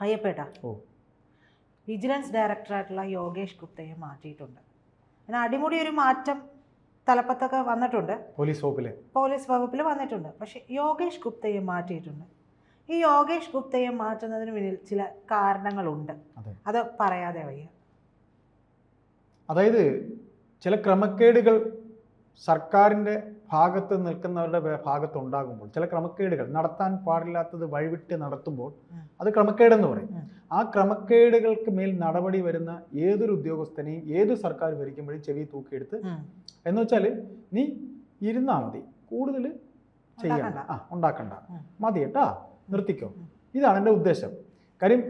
അയ്യപ്പേട്ട. ഓ. Vigilance ഡയറക്ടറായിട്ടുള്ള Yogesh ഗുപ്തയെ മാറ്റിയിട്ടുണ്ട്. പിന്നെ അടിമുടി ഒരു മാറ്റം തലപ്പത്തൊക്കെ വന്നിട്ടുണ്ട്. പോലീസ് വകുപ്പിൽ പോലീസ് വകുപ്പിൽ വന്നിട്ടുണ്ട്. പക്ഷെ യോഗേഷ് ഗുപ്തയെ മാറ്റിയിട്ടുണ്ട്. ഈ യോഗേഷ് ഗുപ്തയെ മാറ്റുന്നതിന് പിന്നിൽ ചില കാരണങ്ങളുണ്ട്. അതെ. അത് പറയാതെ വയ്യ. അതായത് ചില ക്രമക്കേടുകൾ സർക്കാരിന്റെ ഭാഗത്ത് നിൽക്കുന്നവരുടെ ഭാഗത്തുണ്ടാകുമ്പോൾ ഭാഗത്ത് ഉണ്ടാകുമ്പോൾ ചില ക്രമക്കേടുകൾ നടത്താൻ പാടില്ലാത്തത് വഴിവിട്ട് നടത്തുമ്പോൾ. അത് ക്രമക്കേടെന്ന് പറയും. ആ ക്രമക്കേടുകൾക്ക് മേൽ നടപടി വരുന്ന ഏതൊരു ഉദ്യോഗസ്ഥനെയും ഏത് സർക്കാർ ഭരിക്കുമ്പോഴും ചെവി തൂക്കിയെടുത്ത്. എന്ന് വെച്ചാൽ നീ ഇരുന്നാൽ മതി. കൂടുതൽ ചെയ്യണ്ട. ആ ഉണ്ടാക്കണ്ട. മതി കേട്ടാ. നിർത്തിക്കോ. ഇതാണ് എന്റെ ഉദ്ദേശം. കാര്യം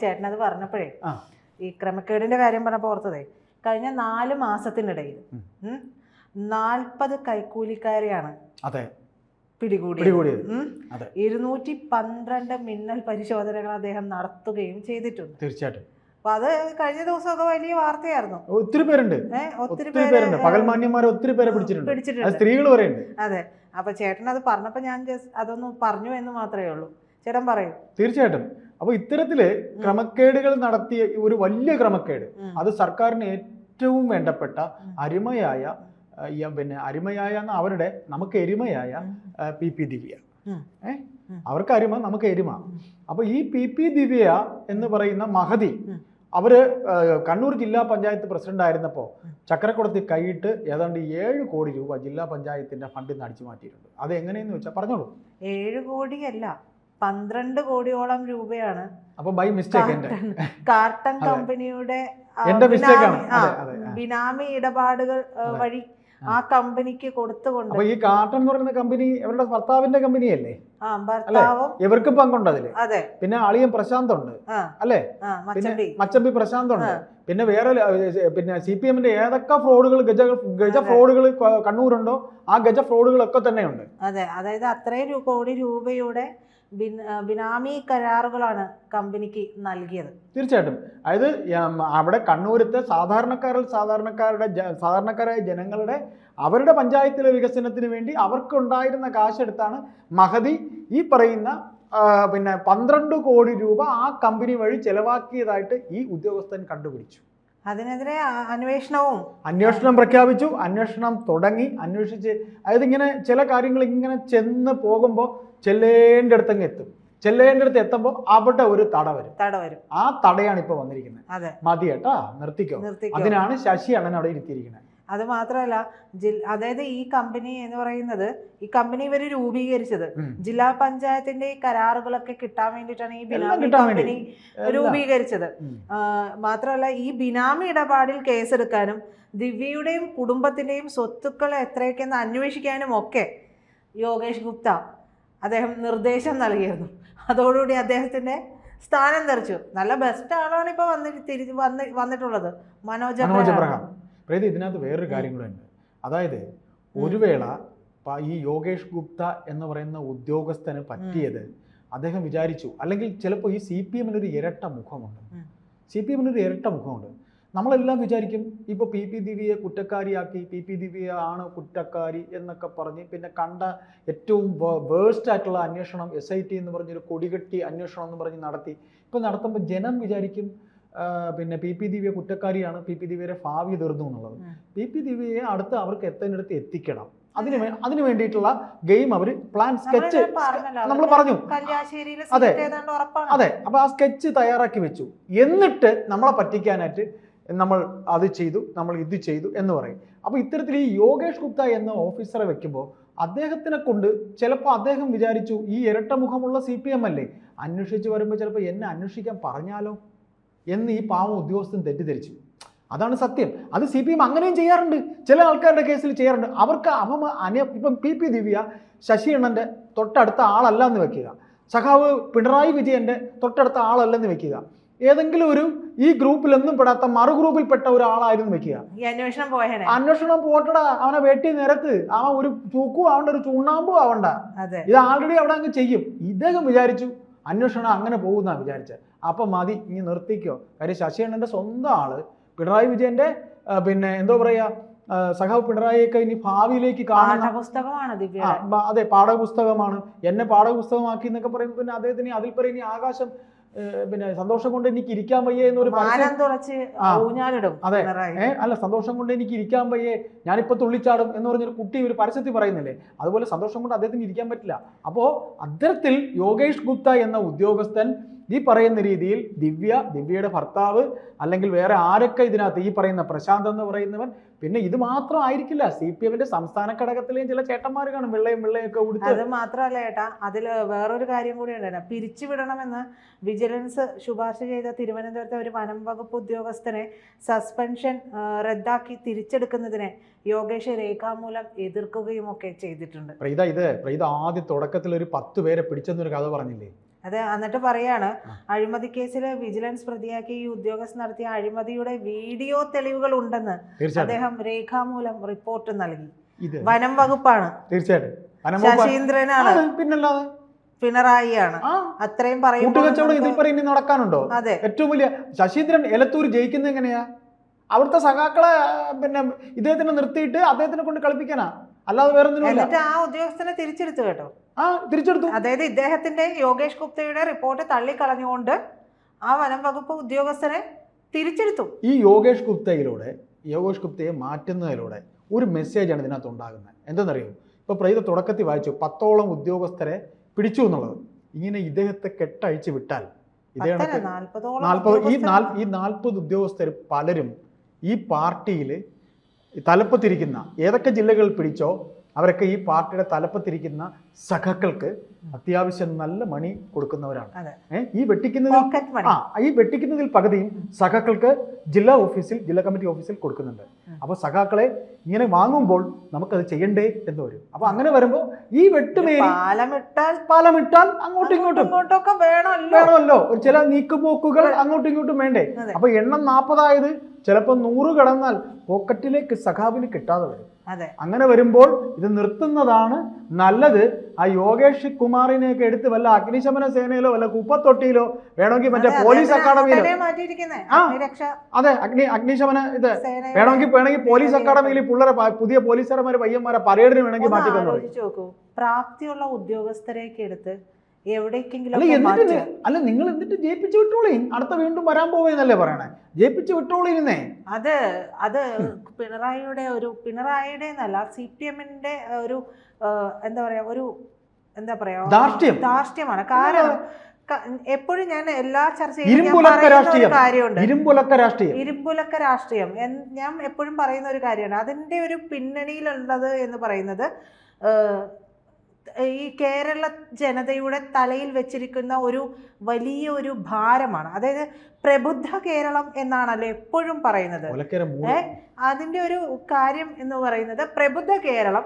ചേട്ടനത് പറഞ്ഞപ്പോഴേ ഈ ക്രമക്കേടിന്റെ കാര്യം പറഞ്ഞപ്പോൾ ഓർത്തതേ കഴിഞ്ഞ നാല് മാസത്തിനിടയിൽ. നാൽപ്പത് കൈക്കൂലിക്കാരെയാണ് അതെ. പിടികൂടിയത്. അതെ. ഇരുന്നൂറ്റി പന്ത്രണ്ട് മിന്നൽ പരിശോധനകൾ അദ്ദേഹം നടത്തുകയും ചെയ്തിട്ടുണ്ട്. തീർച്ചയായിട്ടും. അപ്പൊ അത് കഴിഞ്ഞ ദിവസം ദിവസമൊക്കെ വലിയ വാർത്തയായിരുന്നു. ഒത്തിരി പേരുണ്ട്. ഒത്തിരി പേരുണ്ട്. പകൽമാന്യന്മാരെ ഒത്തിരി പേരെ പിടിച്ചിട്ടുണ്ട്. അത് പിടിച്ചിട്ടുണ്ട് സ്ത്രീകൾ വരെ ഉണ്ട് അതെ. അപ്പൊ ചേട്ടൻ അത് പറഞ്ഞപ്പോ ഞാൻ അതൊന്നും അതൊന്ന് പറഞ്ഞു എന്ന് മാത്രമേ ഉള്ളൂ. ചേട്ടൻ പറയൂ. തീർച്ചയായിട്ടും. അപ്പൊ ഇത്തരത്തിൽ ക്രമക്കേടുകൾ നടത്തിയ ഒരു വലിയ ക്രമക്കേട്. അത് സർക്കാരിന് ഏറ്റവും വേണ്ടപ്പെട്ട അരുമയായ പിന്നെ അരിമയായ അവരുടെ നമുക്ക് എരിമയായ പി പി ദിവ്യ. ഏ? അവർക്ക് അരിമ നമുക്ക് എരിമ. അപ്പോൾ അപ്പൊ ഈ പി പി ദിവ്യ എന്ന് പറയുന്ന മഹതി. അവർ കണ്ണൂർ ജില്ലാ പഞ്ചായത്ത് പ്രസിഡന്റ് ആയിരുന്നപ്പോൾ. ചക്രക്കുളത്തിൽ കൈയിട്ട് ഏതാണ്ട് ഏഴ് കോടി രൂപ ജില്ലാ പഞ്ചായത്തിന്റെ ഫണ്ടിൽ നിന്ന് അടിച്ചു മാറ്റിയിട്ടുണ്ട്. അത് എങ്ങനെയെന്ന് വെച്ചാൽ പറഞ്ഞോളൂ. ഏഴ് കോടിയല്ല പന്ത്രണ്ട് കോടിയോളം രൂപയാണ്. അപ്പൊ ബൈ മിസ്റ്റേക്ക് കാർട്ടൺ. കമ്പനിയുടെ ബിനാമി ഇടപാടുകൾ വഴി ആ. കമ്പനിക്ക് കൊടുത്തുകൊണ്ട് ഈ കാട്ടൻ എന്ന് പറയുന്ന കമ്പനി അവരുടെ ഭർത്താവിന്റെ കമ്പനിയല്ലേ ഇവർക്കും പങ്കുണ്ട് അതിൽ അതെ. പിന്നെ അളിയൻ പ്രശാന്ത് ഉണ്ട് അല്ലേ? ആ മച്ചമ്പി മച്ചമ്പി പ്രശാന്ത് ഉണ്ട് പിന്നെ വേറെ പിന്നെ സി പി എമ്മിന്റെ ഏതൊക്കെ ഫ്രോഡുകൾ ഗജ ഗജ. ഫ്രോഡുകൾ കണ്ണൂരുണ്ടോ ആ ഗജ ഫ്രോഡുകളൊക്കെ തന്നെയുണ്ട്. അതെ. അതായത് അത്രയും കോടി രൂപയുടെ ബിനാമി കരാറുകളാണ് കമ്പനിക്ക് നൽകിയത്. തീർച്ചയായിട്ടും. അതായത് അവിടെ കണ്ണൂരത്തെ സാധാരണക്കാരിൽ സാധാരണക്കാരുടെ സാധാരണക്കാരായ ജനങ്ങളുടെ അവരുടെ പഞ്ചായത്തിലെ വികസനത്തിന് വേണ്ടി അവർക്കുണ്ടായിരുന്ന കാശെടുത്താണ് മഹതി ഈ പറയുന്ന പിന്നെ പന്ത്രണ്ട് കോടി രൂപ ആ കമ്പനി വഴി ചെലവാക്കിയതായിട്ട് ഈ ഉദ്യോഗസ്ഥൻ കണ്ടുപിടിച്ചു. അതിനെതിരെ അന്വേഷണവും അന്വേഷണം പ്രഖ്യാപിച്ചു അന്വേഷണം തുടങ്ങി അന്വേഷിച്ച് അതായത് ഇങ്ങനെ ചില കാര്യങ്ങൾ ഇങ്ങനെ ചെന്ന് പോകുമ്പോൾ ചെല്ലേണ്ടടുത്തങ്ങ് എത്തും. ചെല്ലേണ്ടടുത്ത് എത്തുമ്പോൾ അവിടെ ഒരു തട വരും. തട വരും. ആ തടയാണ് ഇപ്പൊ വന്നിരിക്കുന്നത്. മതി കേട്ടാ നിർത്തിക്കോ. നിർത്തിക്കോ. അതിനാണ് ശശി അണ്ണൻ അവിടെ ഇരുത്തിയിരിക്കുന്നത്. അത് മാത്രമല്ല ജിൽ അതായത് ഈ കമ്പനി എന്ന് പറയുന്നത് ഈ കമ്പനി ഇവർ രൂപീകരിച്ചത്. ജില്ലാ പഞ്ചായത്തിന്റെ ഈ കരാറുകളൊക്കെ കിട്ടാൻ വേണ്ടിയിട്ടാണ് ഈ ബിനാമി കമ്പനി. രൂപീകരിച്ചത്. മാത്രമല്ല ഈ ബിനാമി ഇടപാടിൽ കേസെടുക്കാനും ദിവ്യയുടെയും കുടുംബത്തിന്റെയും സ്വത്തുക്കൾ എത്രയൊക്കെയെന്ന് അന്വേഷിക്കാനും ഒക്കെ യോഗേഷ് ഗുപ്ത അദ്ദേഹം നിർദ്ദേശം നൽകിയിരുന്നു. അതോടുകൂടി അദ്ദേഹത്തിന്റെ സ്ഥാനം തെറിച്ചു. നല്ല ബെസ്റ്റ് ആളാണ് ഇപ്പൊ വന്നിട്ട് തിരിച്ച് വന്ന് വന്നിട്ടുള്ളത്. മനോജ് മനോജ് അബ്രഹാം. പ്രേതി ഇതിനകത്ത് വേറൊരു കാര്യം കൂടെ ഉണ്ട് അതായത് ഒരു വേള ഈ യോഗേഷ് ഗുപ്ത എന്ന് പറയുന്ന ഉദ്യോഗസ്ഥന് പറ്റിയത് അദ്ദേഹം വിചാരിച്ചു. അല്ലെങ്കിൽ ചിലപ്പോൾ ഈ സി പി എമ്മിന് ഒരു ഇരട്ട മുഖമുണ്ട്. സി പി എമ്മിന് ഒരു ഇരട്ട മുഖമുണ്ട്. നമ്മളെല്ലാം വിചാരിക്കും ഇപ്പോൾ പി പി ദിവ്യയെ കുറ്റക്കാരിയാക്കി പി പി ദിവ്യ ആണ് കുറ്റക്കാരി എന്നൊക്കെ പറഞ്ഞ് പിന്നെ കണ്ട ഏറ്റവും വേഴ്സ്റ്റ് ആയിട്ടുള്ള അന്വേഷണം എസ് ഐ ടി എന്ന് പറഞ്ഞൊരു കൊടികെട്ടി അന്വേഷണം എന്ന് പറഞ്ഞ് നടത്തി. ഇപ്പോൾ നടത്തുമ്പോൾ ജനം വിചാരിക്കും പിന്നെ പി പി ദിവ്യ കുറ്റക്കാരിയാണ് പി പി ദിവ്യയുടെ ഭാവി തീർന്നു എന്നുള്ളത്. പി പി ദിവ്യയെ അടുത്ത് അവർക്ക് എത്തേണ്ടടുത്ത് എത്തിക്കണം. അതിന് അതിന് വേണ്ടിയിട്ടുള്ള ഗെയിം അവർ പ്ലാൻ സ്കെച്ച് നമ്മൾ പറഞ്ഞു. അതെ. അതെ. അപ്പൊ ആ സ്കെച്ച് തയ്യാറാക്കി വെച്ചു. എന്നിട്ട് നമ്മളെ പറ്റിക്കാനായിട്ട് നമ്മൾ അത് ചെയ്തു നമ്മൾ ഇത് ചെയ്തു എന്ന് പറയും. അപ്പോൾ ഇത്തരത്തിൽ ഈ യോഗേഷ് ഗുപ്ത എന്ന ഓഫീസറെ വെക്കുമ്പോൾ അദ്ദേഹത്തിനെ കൊണ്ട് ചിലപ്പോൾ അദ്ദേഹം വിചാരിച്ചു ഈ ഇരട്ടമുഖമുള്ള സി പി എം അല്ലേ? അന്വേഷിച്ച് വരുമ്പോൾ ചിലപ്പോൾ എന്നെ അന്വേഷിക്കാൻ പറഞ്ഞാലോ? എന്ന് ഈ പാവം ഉദ്യോഗസ്ഥൻ തെറ്റിദ്ധരിച്ചു. അതാണ് സത്യം. അത് സി പി എം അങ്ങനെയും ചെയ്യാറുണ്ട്. ചില ആൾക്കാരുടെ കേസിൽ ചെയ്യാറുണ്ട്. അവർക്ക് അവമ അന ഇപ്പം പി പി ദിവ്യ ശശി അണ്ണന്റെ തൊട്ടടുത്ത ആളല്ല എന്ന് വെക്കുക. സഖാവ് പിണറായി വിജയന്റെ തൊട്ടടുത്ത ആളല്ലെന്ന് വെക്കുക. ഏതെങ്കിലും ഒരു ഈ ഗ്രൂപ്പിലൊന്നും പെടാത്ത മറു ഗ്രൂപ്പിൽപ്പെട്ട ഒരാളായിരുന്നു വെക്കുക. അന്വേഷണം പോയനെ അന്വേഷണം പോട്ടടാ. അവനെ വെട്ടി നിരത്ത്. അവൻ ഒരു തൂക്കും ആവണ്ട ഒരു ചുണ്ണാമ്പും ആവണ്ട. ഇത് ആൾറെഡി അവിടെ അങ്ങ് ചെയ്യും. ഇദ്ദേഹം വിചാരിച്ചു അന്വേഷണം അങ്ങനെ പോകുന്നതാണ് വിചാരിച്ചത് അപ്പം മതി ഇനി നിർത്തിക്കോ. കാര്യം ശശികണ്ണന്റെ സ്വന്തം ആൾ പിണറായി വിജയന്റെ പിന്നെ എന്തോ പറയാ സഹാ സഖാവ് പിണറായിയൊക്കെ ഇനി ഭാവിയിലേക്ക് കാണുന്ന അതെ പാഠപുസ്തകമാണ്. എന്നെ പാഠപുസ്തകമാക്കി എന്നൊക്കെ പറയുമ്പോൾ പിന്നെ അദ്ദേഹത്തിന് അതിൽ പറയും ഇനി ആകാശം പിന്നെ സന്തോഷം കൊണ്ട് എനിക്ക് ഇരിക്കാൻ വയ്യ എന്നൊരു. അതെ. അല്ല സന്തോഷം കൊണ്ട് എനിക്ക് ഇരിക്കാൻ വയ്യേ ഞാനിപ്പോൾ തുള്ളിച്ചാടും എന്ന് പറഞ്ഞൊരു കുട്ടി ഒരു പരസ്യത്തിൽ പറയുന്നില്ലേ അതുപോലെ സന്തോഷം കൊണ്ട് അദ്ദേഹത്തിന് ഇരിക്കാൻ പറ്റില്ല അപ്പോൾ അത്തരത്തിൽ യോഗേഷ് ഗുപ്ത എന്ന ഉദ്യോഗസ്ഥൻ ഈ പറയുന്ന രീതിയിൽ ദിവ്യ ദിവ്യയുടെ ഭർത്താവ് അല്ലെങ്കിൽ വേറെ ആരൊക്കെ ഇതിനകത്ത് ഈ പറയുന്ന പ്രശാന്ത് എന്ന് പറയുന്നവൻ പിന്നെ ഇത് മാത്രം ആയിരിക്കില്ല. സി പി എമ്മിന്റെ സംസ്ഥാന ഘടകത്തിലെയും ചില ചേട്ടന്മാർ കാണും. വെള്ളയും വെള്ളയൊക്കെ ഉടുത്ത്. അത് മാത്രമല്ല ഏട്ടാ അതിൽ വേറൊരു കാര്യം കൂടി ഉണ്ടായിരുന്നു പിരിച്ചുവിടണമെന്ന് വിജിലൻസ് ശുപാർശ ചെയ്ത തിരുവനന്തപുരത്തെ ഒരു വനം വകുപ്പ് ഉദ്യോഗസ്ഥനെ സസ്പെൻഷൻ റദ്ദാക്കി തിരിച്ചെടുക്കുന്നതിനെ യോഗേഷ് രേഖാമൂലം എതിർക്കുകയും ഒക്കെ ചെയ്തിട്ടുണ്ട്. പ്രീത ഇത് പ്രീത ആദ്യ തുടക്കത്തിൽ ഒരു പത്ത് പേരെ പിടിച്ചെന്നൊരു കഥ പറഞ്ഞില്ലേ? അത് എന്നിട്ട് പറയാണ്. അഴിമതി കേസിൽ വിജിലൻസ് പ്രതിയാക്കി ഈ ഉദ്യോഗസ്ഥ നടത്തിയ അഴിമതിയുടെ വീഡിയോ തെളിവുകൾ ഉണ്ടെന്ന് അദ്ദേഹം രേഖാമൂലം റിപ്പോർട്ട് നൽകി. വനം വകുപ്പാണ്. തീർച്ചയായിട്ടും. ശശീന്ദ്രനാണ്. പിന്നല്ലാതെ? പിണറായിയാണ്. അത്രയും പറയും നടക്കാനുണ്ടോ? അതെ. ഏറ്റവും വലിയ ശശീന്ദ്രൻ എലത്തൂർ ജയിക്കുന്നത് എങ്ങനെയാ? അവിടുത്തെ സഖാക്കളെ പിന്നെ ഇദ്ദേഹത്തിനെ നിർത്തിയിട്ട് അദ്ദേഹത്തിനെ കൊണ്ട് കളിപ്പിക്കാനാ. അല്ലാതെ വേറെ എന്നിട്ട് ആ ഉദ്യോഗസ്ഥനെ തിരിച്ചെടുത്തു കേട്ടോ. ആ തിരിച്ചെടുത്തു. അതായത് ഇദ്ദേഹത്തിന്റെ യോഗേഷ് ഗുപ്തയുടെ റിപ്പോർട്ട് തള്ളിക്കളഞ്ഞുകൊണ്ട് ആ വനം വകുപ്പ് ഉദ്യോഗസ്ഥനെ തിരിച്ചെടുത്തു. ഈ യോഗേഷ് ഗുപ്തയിലൂടെ യോഗേഷ് ഗുപ്തയെ മാറ്റുന്നതിലൂടെ ഒരു മെസ്സേജാണ് ഇതിനകത്ത് ഉണ്ടാകുന്നത്. എന്തെന്നറിയോ? ഇപ്പോൾ പ്രൈത തുടക്കത്തിൽ വായിച്ചു പത്തോളം ഉദ്യോഗസ്ഥരെ പിടിച്ചു എന്നുള്ളത്. ഇങ്ങനെ ഇദ്ദേഹത്തെ കെട്ടഴിച്ച് വിട്ടാൽ ഇതേ നാൽപ്പത് നാൽ ഈ നാൽപ്പത് ഉദ്യോഗസ്ഥർ പലരും ഈ പാർട്ടിയിൽ തലപ്പത്തിരിക്കുന്ന ഏതൊക്കെ ജില്ലകൾ പിടിച്ചോ അവരൊക്കെ ഈ പാർട്ടിയുടെ തലപ്പത്തിരിക്കുന്ന സഖാക്കൾക്ക് അത്യാവശ്യം നല്ല മണി കൊടുക്കുന്നവരാണ്. ഈ വെട്ടിക്കുന്നതിൽ ആ ഈ വെട്ടിക്കുന്നതിൽ പകുതിയും സഖാക്കൾക്ക് ജില്ലാ ഓഫീസിൽ ജില്ലാ കമ്മിറ്റി ഓഫീസിൽ കൊടുക്കുന്നുണ്ട്. അപ്പോൾ സഖാക്കളെ ഇങ്ങനെ വാങ്ങുമ്പോൾ നമുക്കത് ചെയ്യണ്ടേ എന്ന് വരും. അപ്പൊ അങ്ങനെ വരുമ്പോൾ ഈ വെട്ടുമേരി പാലമിട്ടാൽ പാലമിട്ടാൽ അങ്ങോട്ടും ഇങ്ങോട്ടും ഇങ്ങോട്ടൊക്കെ വേണമല്ലോ. വേണമല്ലോ. ഒരു ചില നീക്കുപോക്കുകൾ അങ്ങോട്ടും ഇങ്ങോട്ടും വേണ്ടേ. അപ്പൊ എണ്ണം നാൽപ്പതായത് ചിലപ്പോൾ നൂറ് കടന്നാൽ പോക്കറ്റിലേക്ക് സഖാവിന് കിട്ടാതെ വരും. അങ്ങനെ വരുമ്പോൾ ഇത് നിർത്തുന്നതാണ് നല്ലത്. ആ യോഗേഷ് കുമാറിനെയൊക്കെ എടുത്ത് വല്ല അഗ്നിശമന സേനയിലോ വല്ല കുപ്പത്തൊട്ടിയിലോ വേണമെങ്കിൽ മറ്റേ പോലീസ് അക്കാഡമിയിലോ. ആ. അതെ അഗ്നി അഗ്നിശമന ഇത് വേണമെങ്കിൽ വേണമെങ്കിൽ പോലീസ് അക്കാദമിയിൽ അക്കാഡമിയിൽ പിള്ളേരെ പുതിയ പോലീസുകാരന്മാരെ പയ്യന്മാരെ പരേഡിന് വേണമെങ്കിൽ മാറ്റി തന്നു പ്രാപ്തിയുള്ള ഉദ്യോഗസ്ഥരെയൊക്കെ എടുത്ത് എവിടേക്കെങ്കിലും അല്ല നിങ്ങൾ എന്നിട്ട് ജയിപ്പിച്ച് വിട്ടോളീ അടുത്ത വീണ്ടും വരാൻ പോവേന്നല്ലേ പറയണേ? ജയിപ്പിച്ച് വിട്ടോളിരുന്നേ അത് അത് പിണറായിയുടെ ഒരു പിണറായിയുടെ എന്നല്ല സി പി എമ്മിന്റെ ഒരു എന്താ പറയാ ഒരു എന്താ പറയാ ധാർഷ്ട്യം. ധാർഷ്ട്യമാണ്. കാരണം എപ്പോഴും ഞാൻ എല്ലാ ചർച്ചയിലും ഞാൻ ഇരുമ്പുലക്ക രാഷ്ട്രീയം. കാര്യമുണ്ട്. ഇരുമ്പുലക്ക രാഷ്ട്രീയം. ഇരുമ്പുലക്ക രാഷ്ട്രീയം. ഞാൻ എപ്പോഴും പറയുന്ന ഒരു കാര്യമാണ്. അതിന്റെ ഒരു പിന്നണിയിലുള്ളത് എന്ന് പറയുന്നത് ഈ കേരള ജനതയുടെ തലയിൽ വെച്ചിരിക്കുന്ന ഒരു വലിയ ഒരു ഭാരമാണ്. അതായത് പ്രബുദ്ധ കേരളം എന്നാണല്ലോ എപ്പോഴും പറയുന്നത്. അതിന്റെ ഒരു കാര്യം എന്ന് പറയുന്നത് പ്രബുദ്ധ കേരളം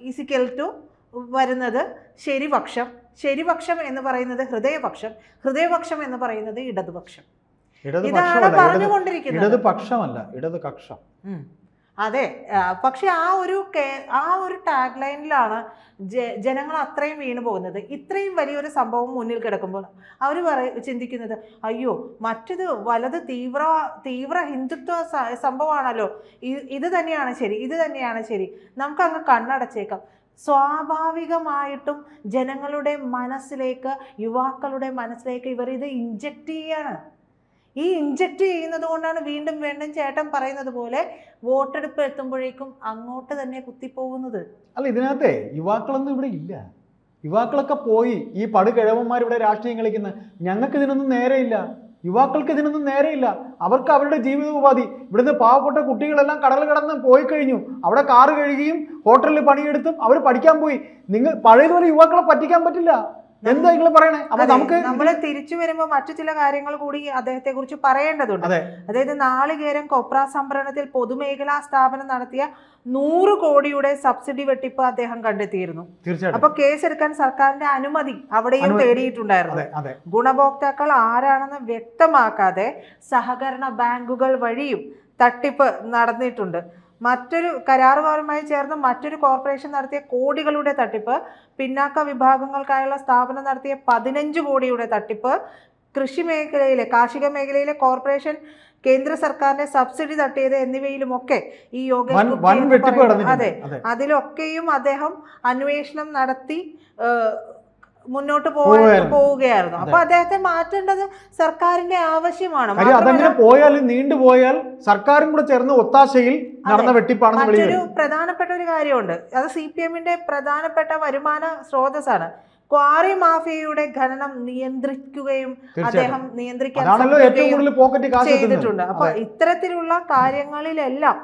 ഇസിക്കൽ ടു വരുന്നത് ശരിപക്ഷം. ശരിപക്ഷം എന്ന് പറയുന്നത് ഹൃദയപക്ഷം. ഹൃദയപക്ഷം എന്ന് പറയുന്നത് ഇടതുപക്ഷം. ഇടത് ഇതാണ് പറഞ്ഞുകൊണ്ടിരിക്കുന്നത്. ഇടത് പക്ഷമല്ല. ഇടത് കക്ഷം. ഉം. അതെ പക്ഷെ ആ ഒരു ആ ഒരു ടാഗ് ലൈനിലാണ് ജനങ്ങൾ അത്രയും വീണു പോകുന്നത്. ഇത്രയും വലിയൊരു സംഭവം മുന്നിൽ കിടക്കുമ്പോൾ അവർ പറ ചിന്തിക്കുന്നത് അയ്യോ മറ്റത് വലത് തീവ്ര തീവ്ര ഹിന്ദുത്വ സംഭവമാണല്ലോ. ഇത് തന്നെയാണ് ശരി ഇത് തന്നെയാണ് ശരി. നമുക്കങ്ങ് കണ്ണടച്ചേക്കാം. സ്വാഭാവികമായിട്ടും ജനങ്ങളുടെ മനസ്സിലേക്ക് യുവാക്കളുടെ മനസ്സിലേക്ക് ഇവർ ഇത് ഇഞ്ചക്റ്റ് ചെയ്യാണ്. ഈ ഇഞ്ചക്ട് ചെയ്യുന്നത് കൊണ്ടാണ് വീണ്ടും വീണ്ടും ചേട്ടൻ പറയുന്നത് പോലെ വോട്ടെടുപ്പ് എത്തുമ്പോഴേക്കും അങ്ങോട്ട് തന്നെ കുത്തിപ്പോകുന്നത്. അല്ല ഇതിനകത്തെ യുവാക്കളൊന്നും ഇവിടെ ഇല്ല. യുവാക്കളൊക്കെ പോയി ഈ പടുകിഴവന്മാർ ഇവിടെ രാഷ്ട്രീയം കളിക്കുന്ന. ഞങ്ങൾക്ക് ഇതിനൊന്നും നേരെയില്ല. യുവാക്കൾക്ക് ഇതിനൊന്നും നേരെയില്ല. അവർക്ക് അവരുടെ ജീവിതോപാധി ഇവിടുന്ന് പാവപ്പെട്ട കുട്ടികളെല്ലാം കടൽ കടന്ന് പോയി കഴിഞ്ഞു. അവിടെ കാറ് കഴുകിയും ഹോട്ടലിൽ പണിയെടുത്തും അവർ പഠിക്കാൻ പോയി. നിങ്ങൾ പഴയതുപോലെ യുവാക്കളെ പറ്റിക്കാൻ പറ്റില്ല. എന്താ നിങ്ങൾ പറയണേ? അപ്പൊ നമുക്ക് നമ്മൾ തിരിച്ചു വരുമ്പോൾ മറ്റു ചില കാര്യങ്ങൾ കൂടി അദ്ദേഹത്തെ കുറിച്ച് പറയേണ്ടതുണ്ട്. അതെ. അതായത് നാളികേരം കൊപ്ര സംഭരണത്തിൽ പൊതുമേഖലാ സ്ഥാപനം നടത്തിയ നൂറ് കോടിയുടെ സബ്സിഡി വെട്ടിപ്പ് അദ്ദേഹം കണ്ടെത്തിയിരുന്നു. അപ്പൊ കേസെടുക്കാൻ സർക്കാരിന്റെ അനുമതി അവിടെയും. തേടിയിട്ടുണ്ടായിരുന്നു. ഗുണഭോക്താക്കൾ ആരാണെന്ന് വ്യക്തമാക്കാതെ സഹകരണ ബാങ്കുകൾ വഴിയും തട്ടിപ്പ് നടന്നിട്ടുണ്ട്. മറ്റൊരു കരാറുകാരുമായി ചേർന്ന് മറ്റൊരു കോർപ്പറേഷൻ നടത്തിയ കോടികളുടെ തട്ടിപ്പ് പിന്നാക്ക വിഭാഗങ്ങൾക്കായുള്ള സ്ഥാപനം നടത്തിയ പതിനഞ്ച് കോടിയുടെ തട്ടിപ്പ് കൃഷി മേഖലയിലെ കാർഷിക മേഖലയിലെ കോർപ്പറേഷൻ കേന്ദ്ര സർക്കാരിന്റെ സബ്സിഡി തട്ടിയത് എന്നിവയിലുമൊക്കെ ഈ യോഗം അതെ. അതെ. അതിലൊക്കെയും അദ്ദേഹം അന്വേഷണം നടത്തി മുന്നോട്ട് പോവുകയായിരുന്നു. അപ്പൊ അദ്ദേഹത്തെ മാറ്റേണ്ടത് സർക്കാരിന്റെ ആവശ്യമാണ്. അതങ്ങനെ പോയാൽ നീണ്ടുപോയാൽ സർക്കാരും കൂടെ ചേർന്ന് ഒത്താശയിൽ നടന്ന വെട്ടിപ്പാണെന്ന് ഒരു പ്രധാനപ്പെട്ട ഒരു കാര്യമുണ്ട്. അത് സി പി എമ്മിന്റെ പ്രധാനപ്പെട്ട വരുമാന സ്രോതസ്സാണ്. ക്വാറി മാഫിയയുടെ ഖനനം നിയന്ത്രിക്കുകയും അദ്ദേഹം നിയന്ത്രിക്കാൻ ചെയ്തിട്ടുണ്ട്. അപ്പൊ ഇത്തരത്തിലുള്ള കാര്യങ്ങളിലെല്ലാം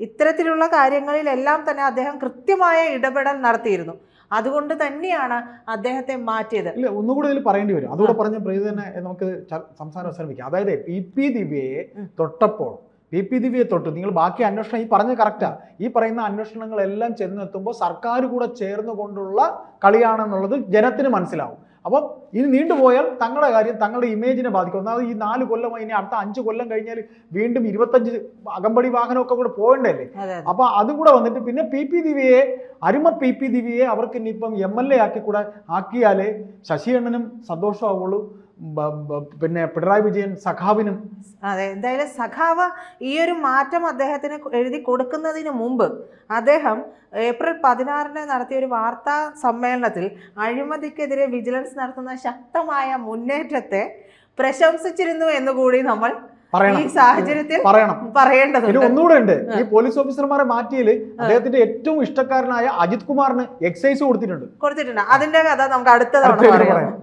ഇത്തരത്തിലുള്ള കാര്യങ്ങളിലെല്ലാം തന്നെ അദ്ദേഹം കൃത്യമായ ഇടപെടൽ നടത്തിയിരുന്നു. അതുകൊണ്ട് തന്നെയാണ് അദ്ദേഹത്തെ മാറ്റിയത്. ഇല്ല ഒന്നുകൂടെ ഇതിൽ പറയേണ്ടി വരും. അതുകൂടെ പറഞ്ഞ പ്രീതി തന്നെ നമുക്ക് സംസാരം അവസാനിപ്പിക്കാം. അതായത് പി പി ദിവ്യയെ തൊട്ടപ്പോൾ പി പി ദിവ്യയെ തൊട്ട് നിങ്ങൾ ബാക്കി അന്വേഷണം ഈ പറഞ്ഞ കറക്റ്റാ ഈ പറയുന്ന അന്വേഷണങ്ങളെല്ലാം ചെന്നെത്തുമ്പോൾ സർക്കാർ കൂടെ ചേർന്നുകൊണ്ടുള്ള കളിയാണെന്നുള്ളത് ജനത്തിന് മനസ്സിലാവും. അപ്പം ഇനി നീണ്ടുപോയാൽ തങ്ങളുടെ കാര്യം തങ്ങളുടെ ഇമേജിനെ ബാധിക്കും. ഒന്നാമത് ഈ നാല് കൊല്ലം ഇനി അടുത്ത അഞ്ച് കൊല്ലം കഴിഞ്ഞാൽ വീണ്ടും ഇരുപത്തഞ്ച് അകമ്പടി വാഹനമൊക്കെ കൂടെ പോകണ്ടല്ലേ അപ്പോൾ അതെ. അപ്പൊ അതും കൂടെ വന്നിട്ട് പിന്നെ പി പി ദിവ്യയെ അരുമ പി പി ദിവ്യയെ അവർക്ക് ഇനിയിപ്പം എം എൽ എ ആക്കി കൂടെ ആക്കിയാലേ ശശി അണ്ണനും സന്തോഷമാവുള്ളൂ. പിന്നെ പിണറായി വിജയൻ സഖാവിനും അതെ എന്തായാലും സഖാവ് ഈ ഒരു മാറ്റം അദ്ദേഹത്തിന് എഴുതി കൊടുക്കുന്നതിന് മുമ്പ് അദ്ദേഹം ഏപ്രിൽ പതിനാറിന് നടത്തിയ ഒരു വാർത്താ സമ്മേളനത്തിൽ അഴിമതിക്കെതിരെ വിജിലൻസ് നടത്തുന്ന ശക്തമായ മുന്നേറ്റത്തെ പ്രശംസിച്ചിരുന്നു എന്ന് കൂടി നമ്മൾ ഈ സാഹചര്യത്തിൽ പറയണം. പിന്നെ പറയേണ്ടതുണ്ട് ഒന്നുകൂടെ ഉണ്ട്. ഈ പോലീസ് ഓഫീസർമാരെ മാറ്റിയതിൽ അദ്ദേഹത്തിന്റെ ഏറ്റവും ഇഷ്ടക്കാരനായ അജിത് കുമാറിന് എക്സൈസ് കൊടുത്തിട്ടുണ്ട്. കൊടുത്തിട്ടുണ്ട്. അതിന്റെ കഥ നമുക്ക് അടുത്ത തവണ പറയാം.